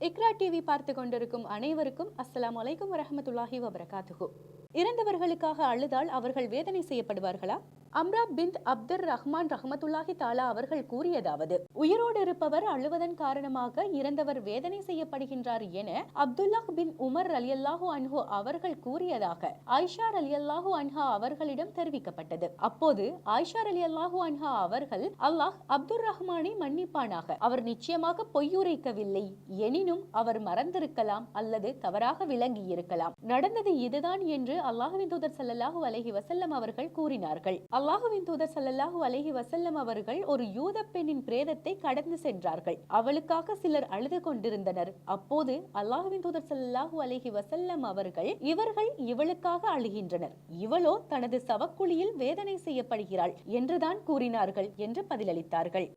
இக்ரா TV பார்த்து கொண்டிருக்கும் அனைவருக்கும் அஸ்லாம் வலைக்கம் வரமத்துல்லாஹி வபரகாத்துகு இறந்தவர்களுக்காக அழுதால் அவர்கள் வேதனை செய்யப்படுவார்களா? அம்ரா பிந்த் அப்துர் ரஹ்மான் ரஹமத்துல்லாஹி தாலா அவர்கள் கூறியதாவது உயிரோடு இருப்பவர் அழுவதன் காரணமாக இறந்தவர் வேதனை செய்யப்படுகின்றார் என அப்துல்லாஹ் பின் உமர் அலி அல்லாஹூ அன்ஹு அவர்கள் கூறியதாக ஆயிஷா அலி அல்லாஹூ அன்ஹா அவர்களிடம் தெரிவிக்கப்பட்டது. அப்போது ஆயிஷா அலி அல்லாஹூ அன்ஹா அவர்கள் அல்லாஹ் அப்துல் ரஹ்மானை மன்னிப்பானாக அவர் நிச்சயமாக பொய்யுரைக்கவில்லை எனினும் அவர் மறந்திருக்கலாம் அல்லது தவறாக விளங்கி இருக்கலாம் நடந்தது இதுதான் என்று அல்லாஹுவின் தூதர் ஸல்லல்லாஹு அலஹி வசல்லம் அவர்கள் கூறினார்கள். அல்லாஹுவின் தூதர் ஸல்லல்லாஹு அலஹி வசல்லம் அவர்கள் ஒரு யூத பெண்ணின் பிரேதத்தை கடந்து சென்றார்கள். அவளுக்காக சிலர் அழுது கொண்டிருந்தனர். அப்போது அல்லாஹுவின் தூதர் சல்லாஹூ அலஹி வசல்லம் அவர்கள் இவர்கள் இவளுக்காக அழுகின்றனர். இவளோ தனது சவக்குழியில் வேதனை செய்யப்படுகிறாள் என்றுதான் கூறினார்கள் என்று பதிலளித்தார்கள்.